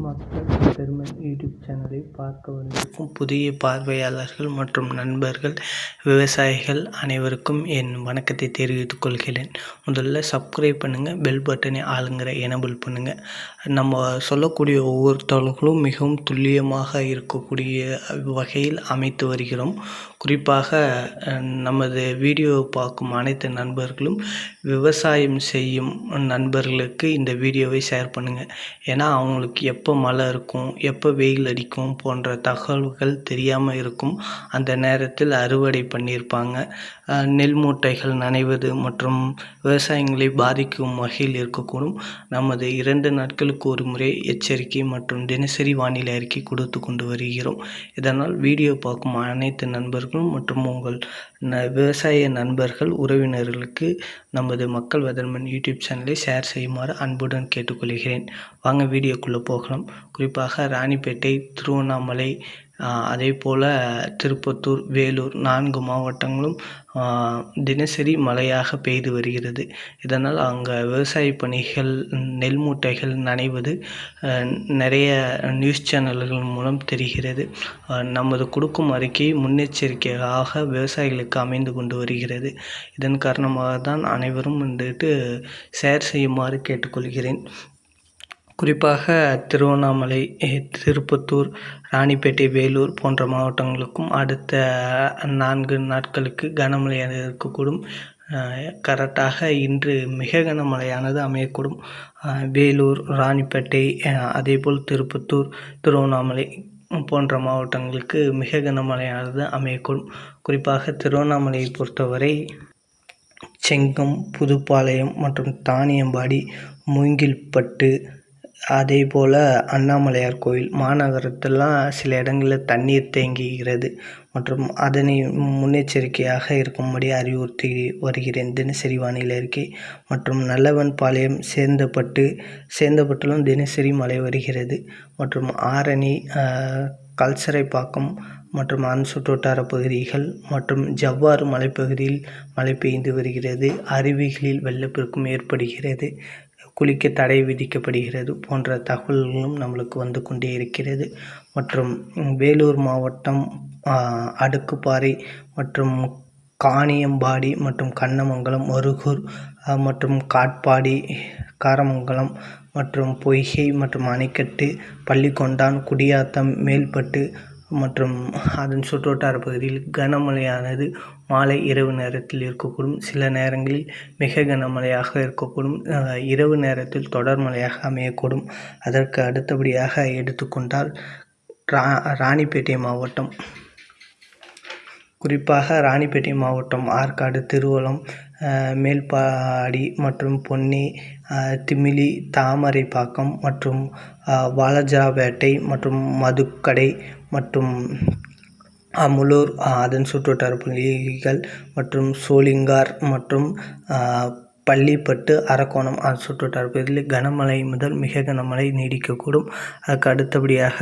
மக்கள் பெருமை யூடியூப் சேனலை பார்க்க வந்திருக்கும் புதிய பார்வையாளர்கள் மற்றும் நண்பர்கள் விவசாயிகள் அனைவருக்கும் என் வணக்கத்தை தெரிவித்துக் கொள்கிறேன். முதல்ல சப்ஸ்கிரைப் பண்ணுங்கள் பெல் பட்டனை ஆளுங்கிற எனபிள் பண்ணுங்கள் நம்ம சொல்லக்கூடிய ஒவ்வொருத்தவர்களும் மிகவும் துல்லியமாக இருக்கக்கூடிய வகையில் அமைத்து வருகிறோம். குறிப்பாக நமது வீடியோ பார்க்கும் அனைத்து நண்பர்களும் விவசாயம் செய்யும் நண்பர்களுக்கு இந்த வீடியோவை ஷேர் பண்ணுங்கள் ஏன்னா அவங்களுக்கு எப் எப்போ மழை இருக்கும் எப்போ வெயில் அடிக்கும் போன்ற தகவல்கள் தெரியாமல் இருக்கும் அந்த நேரத்தில் அறுவடை பண்ணியிருப்பாங்க. நெல் மூட்டைகள் நனைவது மற்றும் விவசாயங்களை பாதிக்கும் வகையில் இருக்கக்கூடும். நமது இரண்டு நாட்களுக்கு ஒரு முறை எச்சரிக்கை மற்றும் தினசரி வானிலை அறிக்கை கொடுத்து கொண்டு வருகிறோம். இதனால் வீடியோ பார்க்கும் அனைத்து நண்பர்களும் மற்றும் உங்கள் ந விவசாய நண்பர்கள் உறவினர்களுக்கு நமது மக்கள் வதன்மன் யூடியூப் சேனலை ஷேர் செய்யுமாறு அன்புடன் கேட்டுக்கொள்கிறேன். வாங்க வீடியோக்குள்ளே போகலாம். குறிப்பாக ராணிப்பேட்டை திருவண்ணாமலை அதே போல் திருப்பத்தூர் வேலூர் நான்கு மாவட்டங்களும் தினசரி மழையாக பெய்து வருகிறது. இதனால் அங்கே விவசாய பணிகள் நெல் மூட்டைகள் நனைவது நிறைய நியூஸ் சேனல்கள் மூலம் தெரிகிறது. நமது கொடுக்கும் அறிக்கை முன்னெச்சரிக்கையாக விவசாயிகளுக்கு அமைந்து கொண்டு வருகிறது. இதன் காரணமாக தான் அனைவரும் வந்துட்டு ஷேர் செய்யுமாறு கேட்டுக்கொள்கிறேன். குறிப்பாக திருவண்ணாமலை திருப்பத்தூர் ராணிப்பேட்டை வேலூர் போன்ற மாவட்டங்களுக்கும் அடுத்த நான்கு நாட்களுக்கு கனமழையாக இருக்கக்கூடும். கரெக்டாக இன்று மிக கனமழையானது அமையக்கூடும். வேலூர் ராணிப்பேட்டை அதேபோல் திருப்பத்தூர் திருவண்ணாமலை போன்ற மாவட்டங்களுக்கு மிக கனமழையானது அமையக்கூடும். குறிப்பாக திருவண்ணாமலையை பொறுத்தவரை செங்கம் புதுப்பாளையம் மற்றும் தானியம்பாடி மூங்கில்பட்டு அதே போல் அண்ணாமலையார் கோயில் மாநகரத்திலாம் சில இடங்களில் தண்ணீர் தேங்குகிறது மற்றும் அதனை முன்னெச்சரிக்கையாக இருக்கும்படி அறிவுறுத்தி வருகிறேன். தினசரி வானிலை அறிக்கை. மற்றும் நல்லவன் பாளையம் சேந்தப்பட்டு சேந்தப்பட்டிலும் தினசரி மழை வருகிறது மற்றும் ஆரணி கல்சரைப்பாக்கம் மற்றும் அதன் சுற்றுவட்டார பகுதிகள் மற்றும் ஜவ்வாறு மலைப்பகுதியில் மழை பெய்து வருகிறது. அருவிகளில் வெள்ளப்பெருக்கும் ஏற்படுகிறது. குளிக்க தடை விதிக்கப்படுகிறது போன்ற தகவல்களும் நம்மளுக்கு வந்து கொண்டே இருக்கிறது. மற்றும் வேலூர் மாவட்டம் அடுக்குப்பாறை மற்றும் காணியம்பாடி மற்றும் கண்ணமங்கலம் மருகூர் மற்றும் காட்பாடி காரமங்கலம் மற்றும் பொய்கை மற்றும் அணைக்கட்டு பள்ளிக்கொண்டான் குடியாத்தம் மேல்பட்டு மற்றும் அதன் சுற்றுவட்டார பகுதியில் கனமழையானது மாலை இரவு நேரத்தில் இருக்கக்கூடும். சில நேரங்களில் மிக கனமழையாக இருக்கக்கூடும். இரவு நேரத்தில் தொடர் மழையாக அமையக்கூடும். அதற்கு அடுத்தபடியாக எடுத்துக்கொண்டால் ரா ராணிப்பேட்டை மாவட்டம். குறிப்பாக ராணிப்பேட்டை மாவட்டம் ஆற்காடு திருவலம் மேல்பாடி மற்றும் பொன்னி திமிலி தாமரைப்பாக்கம் மற்றும் வாலஜாபேட்டை மற்றும் மதுக்கடை மற்றும் முலூர் அதன் சுற்றுவட்டார பகுதிகள் மற்றும் சோளிங்கார் மற்றும் பள்ளிப்பட்டு அரக்கோணம் அதன் சுற்றுவட்டார பகுதியில் கனமழை முதல் மிக கனமழை நீடிக்கக்கூடும். அதுக்கு அடுத்தபடியாக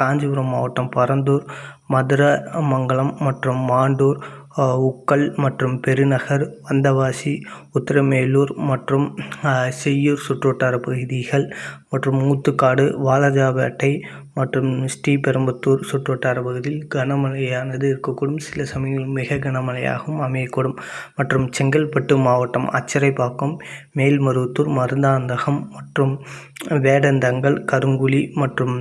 காஞ்சிபுரம் மாவட்டம் பரந்தூர் மதுரமங்கலம் மற்றும் மாண்டூர் உக்கல் மற்றும் பெருநகர் வந்தவாசி உத்திரமேலூர் மற்றும் செய்யூர் சுற்றுவட்டார பகுதிகள் மற்றும் ஊத்துக்காடு வாலாஜாபேட்டை மற்றும் ஸ்ரீபெரும்புத்தூர் சுற்றுவட்டார பகுதியில் கனமழையானது இருக்கக்கூடும். சில சமயங்களில் மிக கனமழையாகவும் அமையக்கூடும். மற்றும் செங்கல்பட்டு மாவட்டம் அச்சரைப்பாக்கம் மேல்மருவத்தூர் மருந்தாந்தகம் மற்றும் வேடந்தங்கள் கருங்குழி மற்றும்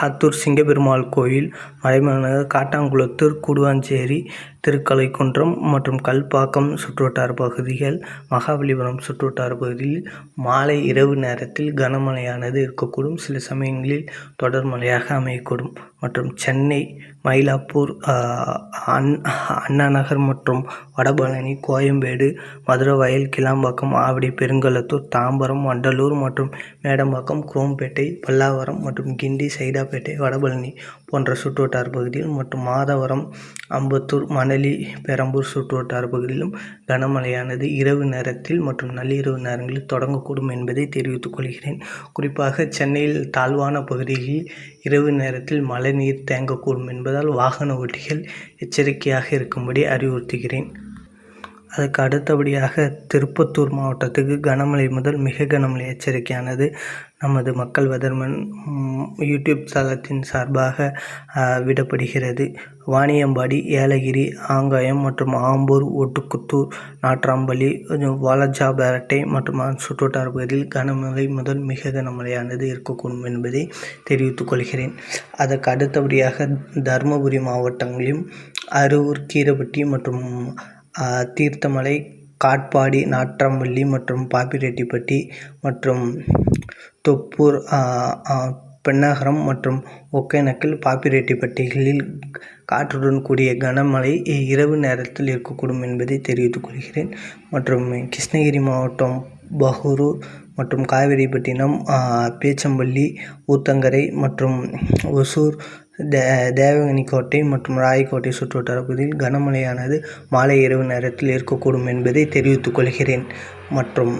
ஆத்தூர் சிங்கப்பெருமாள் கோயில் மறைமலைநகர் காட்டாங்குளத்தூர் கூடுவாஞ்சேரி திருக்கலைக்குன்றம் மற்றும் கல்பாக்கம் சுற்றுவட்டார பகுதிகள் மகாபலிபுரம் சுற்றுவட்டார பகுதியில் மாலை இரவு நேரத்தில் கனமழையானது இருக்கக்கூடும். சில சமயங்களில் தொடர் மழையாக அமையக்கூடும். மற்றும் சென்னை மயிலாப்பூர் அண் அண்ணா நகர் மற்றும் வடபழனி கோயம்பேடு மதுரவயல் கிளாம்பாக்கம் ஆவடி பெருங்கலத்தூர் தாம்பரம் வண்டலூர் மற்றும் மேடம்பாக்கம் குரோம்பேட்டை பல்லாவரம் மற்றும் கிண்டி சைதாப்பேட்டை வடபழனி போன்ற சுற்றுவட்டார பகுதியில் மற்றும் மாதவரம் அம்பத்தூர் மணலி பெரம்பூர் சுற்றுவட்டார பகுதியிலும் கனமழையானது இரவு நேரத்தில் மற்றும் நள்ளிரவு நேரங்களில் தொடங்கக்கூடும் என்பதை தெரிவித்துக் கொள்கிறேன். குறிப்பாக சென்னையில் தாழ்வான பகுதிகளில் இரவு நேரத்தில் மழைநீர் தேங்கக்கூடும் என்பதால் வாகன ஓட்டிகள் எச்சரிக்கையாக இருக்கும்படி அறிவுறுத்துகிறேன். அதுக்கு அடுத்தபடியாக திருப்பத்தூர் மாவட்டத்துக்கு கனமழை முதல் மிக கனமழை எச்சரிக்கையானது நமது மக்கள் வெதர்மன் யூடியூப் தளத்தின் சார்பாக விடப்படுகிறது. வாணியம்பாடி ஏலகிரி ஆங்காயம் மற்றும் ஆம்பூர் ஒட்டுக்குத்தூர் நாட்ராம்பள்ளி வாலஜா பேரட்டை மற்றும் சுற்றுவட்டார பகுதியில் கனமழை முதல் மிக கனமழையானது இருக்கக்கூடும் என்பதை தெரிவித்துக் கொள்கிறேன். அதற்கு அடுத்தபடியாக தருமபுரி மாவட்டங்களிலும் அரூர் கீரப்பட்டி மற்றும் தீர்த்தமலை காட்பாடி நாட்றம்பள்ளி மற்றும் பாப்பிரெட்டிப்பட்டி மற்றும் தொப்பூர் பென்னாகரம் மற்றும் ஒகேனக்கல் பாப்பிரெட்டிப்பட்டிகளில் காற்றுடன் கூடிய கனமழை இரவு நேரத்தில் இருக்கக்கூடும் என்பதை தெரிவித்துக் கொள்கிறேன். மற்றும் கிருஷ்ணகிரி மாவட்டம் பகூரூர் மற்றும் காவேரிப்பட்டினம் பேச்சம்பள்ளி ஊத்தங்கரை மற்றும் ஒசூர் தே தேவகனிக்கோட்டை மற்றும் ராயக்கோட்டை சுற்றுவட்டார பகுதியில் கனமழையானது மாலை இரவு நேரத்தில் இருக்கக்கூடும் என்பதை தெரிவித்துக் கொள்கிறேன். மற்றும்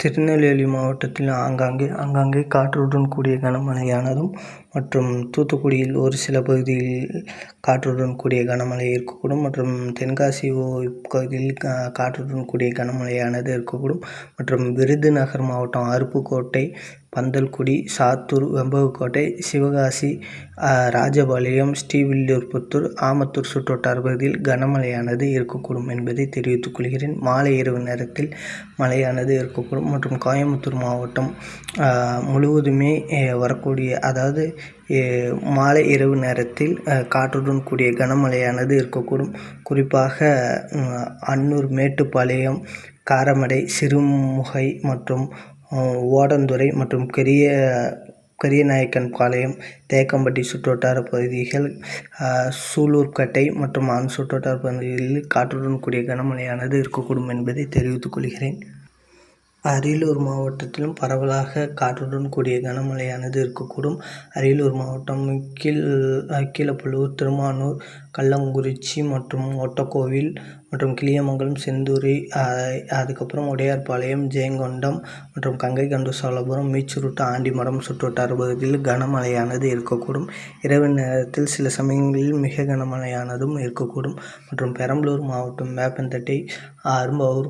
திருநெல்வேலி மாவட்டத்தில் ஆங்காங்கே ஆங்காங்கே காற்றுடன் கூடிய கனமழையானதும் மற்றும் தூத்துக்குடியில் ஒரு சில பகுதியில் காற்றுடன் கூடிய கனமழை இருக்கக்கூடும் மற்றும் தென்காசி பகுதியில் காற்றுடன் கூடிய கனமழையானது இருக்கக்கூடும் மற்றும் விருதுநகர் மாவட்டம் அருப்புக்கோட்டை பந்தல்குடி சாத்தூர் வெம்பவக்கோட்டை சிவகாசி ராஜபாளையம் ஸ்ரீவில்லிபுத்தூர் ஆமத்தூர் சுற்றுவட்டார பகுதியில் கனமழையானது இருக்கக்கூடும் என்பதை தெரிவித்துக் கொள்கிறேன். மாலை இரவு நேரத்தில் மழையானது இருக்கக்கூடும் மற்றும் கோயம்புத்தூர் மாவட்டம் முழுவதுமே வரக்கூடிய அதாவது மாலை இரவு நேரத்தில் காற்றுடன் கூடிய கனமழையானது இருக்கக்கூடும். குறிப்பாக அன்னூர் மேட்டுப்பாளையம் காரமடை சிறுமுகை மற்றும் ஓடந்துறை மற்றும் பெரிய கரியநாயக்கன் பாளையம் தேக்கம்பட்டி சுற்றுவட்டார பகுதிகள் சூலூர்கட்டை மற்றும் அந்த சுற்றுவட்டார பகுதிகளில் காற்றுடன் கூடிய கனமழையானது இருக்கக்கூடும் என்பதை தெரிவித்துக் கொள்கிறேன். அரியலூர் மாவட்டத்திலும் பரவலாக காற்றுடன் கூடிய கனமழையானது இருக்கக்கூடும். அரியலூர் மாவட்டம் கீழ் கீழப்பழுவூர் திருமானூர் கள்ளங்குறிச்சி மற்றும் ஒட்டக்கோவில் மற்றும் கிளியமங்கலம் செந்தூரி அதுக்கப்புறம் உடையார்பாளையம் ஜெயங்கொண்டம் மற்றும் கங்கை கண்டு சோழபுரம் மீச்சுருட்டு ஆண்டிமடம் சுற்றுவட்டார பகுதியில் கனமழையானது இருக்கக்கூடும். இரவு நேரத்தில் சில சமயங்களில் மிக கனமழையானதும் இருக்கக்கூடும். மற்றும் பெரம்பலூர் மாவட்டம் வேப்பந்தட்டை அரும்பாவூர்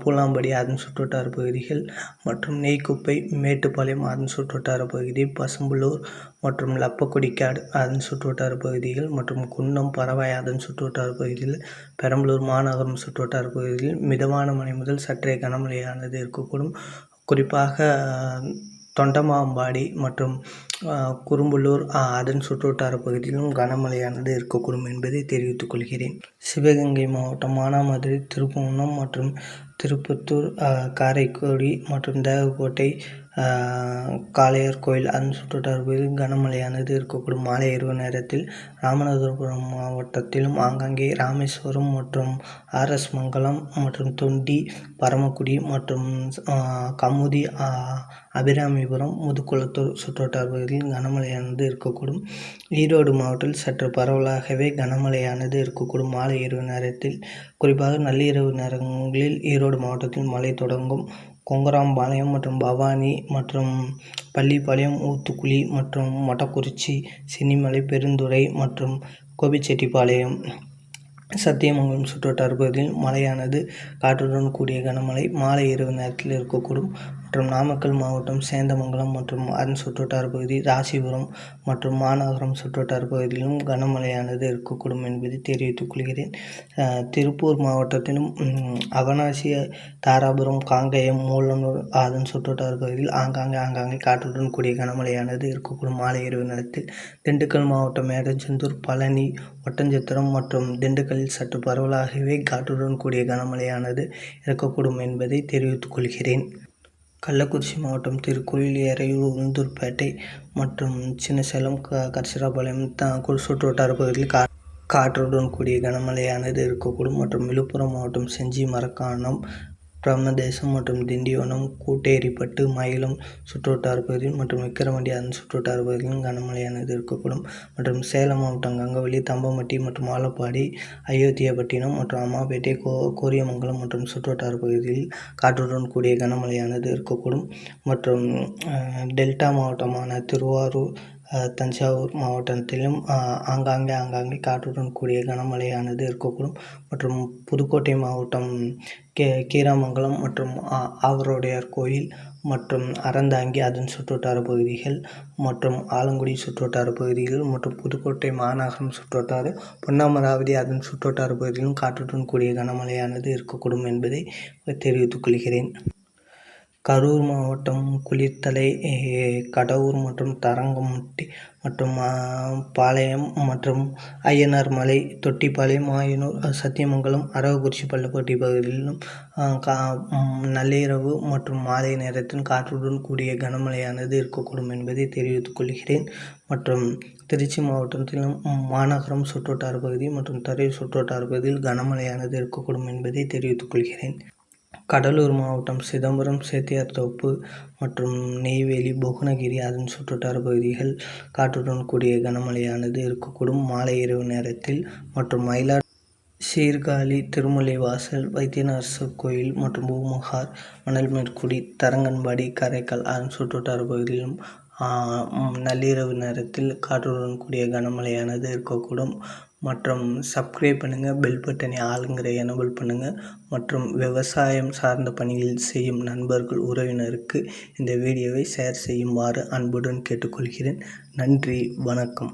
பூலாம்படி அதன் சுற்றுவட்டார பகுதிகள் மற்றும் நெய்க்குப்பை மேட்டுப்பாளையம் அதன் சுற்றுவட்டார பகுதி பசும்புலூர் மற்றும் லப்பக்குடிக்காடு அதன் சுற்றுவட்டார பகுதிகள் மற்றும் குன்னம் பறவை அதன் சுற்றுவட்டார பகுதியில் பெரம்பலூர் மாநகரம் சுற்றுவட்டார பகுதியில் மிதமான மழை முதல் சற்றே கனமழையானது இருக்கக்கூடும். குறிப்பாக தொண்டமாம்பாடி மற்றும் குரும்புல்லூர் அதன் சுற்றுவட்டார பகுதியிலும் கனமழையானது இருக்கக்கூடும் என்பதை தெரிவித்துக் கொள்கிறேன். சிவகங்கை மாவட்டம் மானாமதுரை திருப்புவனம் மற்றும் திருப்பத்தூர் காரைக்குடி மற்றும் தேவக்கோட்டை காளையர் கோயில் அதன் சுற்றுவட்டார பகுதியில் கனமழையானது இருக்கக்கூடும். மாலை இரவு நேரத்தில் ராமநாதபுரம் மாவட்டத்திலும் ஆங்காங்கே ராமேஸ்வரம் மற்றும் ஆர்எஸ் மங்கலம் மற்றும் தொண்டி பரமக்குடி மற்றும் கமுதி அபிராமிபுரம் முதுகுளத்தூர் சுற்றுவட்டார பகுதியில் கனமழையானது இருக்கக்கூடும். ஈரோடு மாவட்டத்தில் சற்று பரவலாகவே கனமழையானது இருக்கக்கூடும். மாலை இரவு நேரத்தில் குறிப்பாக நள்ளிரவு நேரங்களில் ஈரோடு மாவட்டத்தில் மழை தொடங்கும். கொங்கராம்பாளையம் மற்றும் பவானி மற்றும் பள்ளிப்பாளையம் ஊத்துக்குளி மற்றும் மொட்டக்குறிச்சி சின்னிமலை பெருந்துறை மற்றும் கோபிச்செட்டிப்பாளையம். சத்தியமங்கலம் சுற்றுவட்டார பகுதியில் மழையானது காற்றுடன் கூடிய கனமழை மாலை இரவு நேரத்தில் இருக்கக்கூடும். மற்றும் நாமக்கல் மாவட்டம் சேந்தமங்கலம் மற்றும் அதன் சுற்றுவட்டார பகுதி ராசிபுரம் மற்றும் மாநகரம் சுற்றுவட்டார பகுதியிலும் கனமழையானது இருக்கக்கூடும் என்பதை தெரிவித்துக் கொள்கிறேன். திருப்பூர் மாவட்டத்திலும் அவனாசி தாராபுரம் காங்கேயம் மூலனூர் அதன் சுற்றுவட்டார பகுதியில் ஆங்காங்கே ஆங்காங்கே காற்றுடன் கூடிய கனமழையானது இருக்கக்கூடும். மாலை இரவு நேரத்தில் திண்டுக்கல் மாவட்டம் மேடச்செந்தூர் பழனி ஒட்டஞ்சத்திரம் மற்றும் திண்டுக்கல்லில் சற்று பரவலாகவே காற்றுடன் கூடிய கனமழையானது இருக்கக்கூடும் என்பதை தெரிவித்துக் கொள்கிறேன். கள்ளக்குறிச்சி மாவட்டம் திருக்கோயில் எறையூர் உளுந்தூர்பேட்டை மற்றும் சின்னசேலம் க கரிசராபாளையம் த சுற்றுவட்டார பகுதியில் கா காற்றுடன் கூடிய கனமழையானது இருக்கக்கூடும் மற்றும் விழுப்புரம் மாவட்டம் செஞ்சி மரக்காணம் பிரம்மதேசம் மற்றும் திண்டிவனம் கூட்டேரிப்பட்டு மயிலம் சுற்றுவட்டார பகுதியில் மற்றும் விக்கிரவாண்டி அதன் சுற்றுவட்டார பகுதியிலும் கனமழையானது இருக்கக்கூடும். மற்றும் சேலம் மாவட்டம் கங்கவள்ளி தம்பம்பட்டி மற்றும் ஆலப்பாடி அயோத்தியாபட்டினம் மற்றும் அம்மாபேட்டை கோ கோரியமங்கலம் மற்றும் சுற்றுவட்டார பகுதியில் காற்றுடன் கூடிய கனமழையானது இருக்கக்கூடும். மற்றும் டெல்டா மாவட்டமான திருவாரூர் தஞ்சாவூர் மாவட்டத்திலும் ஆங்காங்கே ஆங்காங்கே காற்றுடன் கூடிய கனமழையானது இருக்கக்கூடும். மற்றும் புதுக்கோட்டை மாவட்டம் கே கீராமங்கலம் மற்றும் ஆ- ஆவரோடையார் கோயில் மற்றும் அறந்தாங்கி அதன் சுற்றுவட்டார பகுதிகள் மற்றும் ஆலங்குடி சுற்றுவட்டார பகுதிகள் மற்றும் புதுக்கோட்டை மாநகரம் சுற்றுவட்டாறு பொன்னமராவதி அதன் சுற்றுவட்டார பகுதியிலும் காற்றுடன் கூடிய கனமழையானது இருக்கக்கூடும் என்பதை தெரிவித்துக் கொள்கிறேன். கரூர் மாவட்டம் குளித்தலை eh, கடவூர் மற்றும் தரங்கம்பட்டி மற்றும் பாளையம் மற்றும் ஐயனார் மலை தொட்டிப்பாளையம் மாயனூர் சத்தியமங்கலம் அரவக்குறிச்சி பள்ளப்பட்டி பகுதிகளிலும் கா நள்ளிரவு மற்றும் மாலை நேரத்தில் காற்றுடன் கூடிய கனமழையானது இருக்கக்கூடும் என்பதை தெரிவித்துக் கொள்கிறேன். மற்றும் திருச்சி மாவட்டத்திலும் மாநகரம் சுற்றுவட்டார பகுதி மற்றும் தரை சுற்றுவட்டார பகுதியில் கனமழையானது இருக்கக்கூடும் என்பதை தெரிவித்துக் கொள்கிறேன். கடலூர் மாவட்டம் சிதம்பரம் சேத்தியார்தோப்பு மற்றும் நெய்வேலி புவனகிரி அதன் சுற்றுவட்டார பகுதிகள் காற்றுடன் கூடிய கனமழையானது இருக்கக்கூடும். மாலை இரவு நேரத்தில் மற்றும் மயிலா சீர்காழி திருமலைவாசல் வைத்தியநாசர் கோயில் மற்றும் பூமுகார் மணல்மேற்குடி தரங்கன்பாடி காரைக்கால் அதன் சுற்றுவட்டார பகுதியிலும் நள்ளிரவு நேரத்தில் காற்றுடன் கூடிய கனமழையானது இருக்கக்கூடும். மற்றும் சப்ஸ்கிரைப் பண்ணுங்கள் பெல் பட்டனை ஆளுங்கிற எனபிள் பண்ணுங்கள் மற்றும் விவசாயம் சார்ந்த பணிகள் செய்யும் நண்பர்கள் உறவினருக்கு இந்த வீடியோவை ஷேர் செய்யுமாறு அன்புடன் கேட்டுக்கொள்கிறேன். நன்றி வணக்கம்.